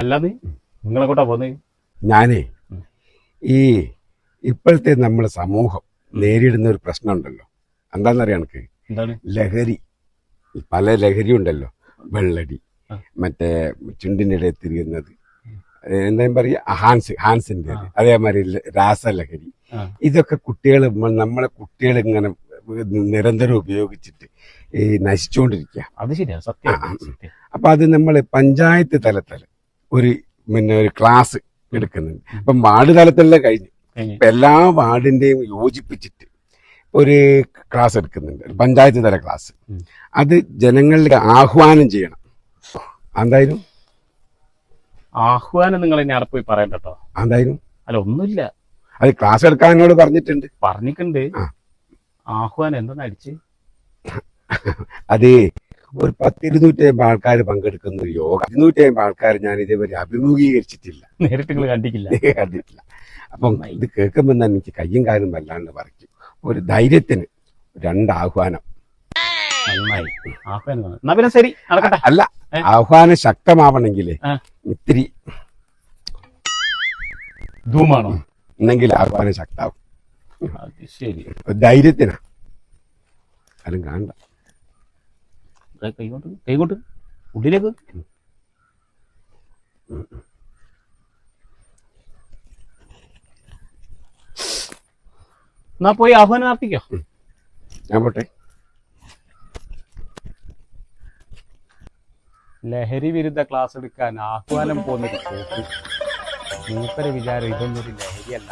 അല്ലാതെ നിങ്ങളെ കൂട്ടാ പോന്നേ. ഞാനേ ഈ ഇപ്പോഴത്തെ നമ്മുടെ സമൂഹം നേരിടുന്ന ഒരു പ്രശ്നമുണ്ടല്ലോ. എന്താണെന്നറിയാം എനിക്ക്? എന്താണ്? ലഹരി. പല ലഹരി ഉണ്ടല്ലോ. വെള്ളടി. മറ്റേ ചുണ്ടിനിടെ തിരിയുന്നത്. എന്താ പറയുക ഹാൻസ് ഹാൻസിന്റെ അതേമാതിരി രാസലഹരി. ഇതൊക്കെ കുട്ടികൾ നമ്മളെ കുട്ടികൾ ഇങ്ങനെ നിരന്തരം ഉപയോഗിച്ചിട്ട് ഈ നശിച്ചുകൊണ്ടിരിക്കുക അത് ശരിയാണ് സത്യം. അപ്പൊ അത് നമ്മൾ പഞ്ചായത്ത് തലത്തിൽ ഒരു പിന്നെ ഒരു ക്ലാസ് എടുക്കുന്നുണ്ട്. അപ്പം വാർഡ് തലത്തിലുള്ള കഴിഞ്ഞു. കഴിഞ്ഞ്. എല്ലാ വാർഡിന്റെയും യോജിപ്പിച്ചിട്ട് ഒരു ക്ലാസ് എടുക്കുന്നുണ്ട്. പഞ്ചായത്ത് തല ക്ലാസ്. അത് ജനങ്ങളിലേക്ക് ആഹ്വാനം ചെയ്യണം. എന്തായാലും? ആഹ്വാനം നിങ്ങൾ ഇനി അവിടെ പോയി പറയണ്ട കേട്ടോ എന്തായാലും? അല്ല ഒന്നുമില്ല. അത് ക്ലാസ് എടുക്കാൻ എന്നോട് പറഞ്ഞിട്ടുണ്ട്. പറഞ്ഞിട്ടുണ്ട്. ആഹ്വാനം എന്തെന്ന് അടിച്ച്? അത് ഒരു പത്തിരുന്നൂറ്റി അമ്പത് ആൾക്കാർ പങ്കെടുക്കുന്ന ഒരു യോഗ. ഇരുന്നൂറ്റി അമ്പത് ആൾക്കാർ ഞാൻ ഇതേവരെ അഭിമുഖീകരിച്ചിട്ടില്ല. നേരിട്ട് നിങ്ങൾ കണ്ടിട്ടില്ല? കണ്ടിട്ടില്ല. അപ്പം ഇത് കേൾക്കുമ്പോൾ തന്നെ എനിക്ക് കയ്യും കാലും വല്ലാണ്ട് പറിച്ചു ഒരു ധൈര്യത്തിന് രണ്ട് ആഹ്വാനം. നന്നായി ആഹ്വാനം ശരി അല്ല ആഹ്വാനം ശക്തമാവണമെങ്കിൽ ഇത്തിരി ധൂമാണോ? എന്നെങ്കിൽ ആഹ്വാനം ശക്താവും. അത് ശരി. ധൈര്യത്തിനാ. അതും കാണണ്ട. കൈകൊണ്ട് കൈകൊണ്ട്. ഉള്ളിലേക്ക്. എന്നാ പോയി ആഹ്വാനം നടത്തിക്കോ. ഞാൻ പോട്ടെ. ലഹരി വിരുദ്ധ ക്ലാസ് എടുക്കാൻ ആഹ്വാനം പോന്നിട്ട് മൂപ്പര വിചാരം ഇതൊന്നും ഒരു ലഹരി അല്ല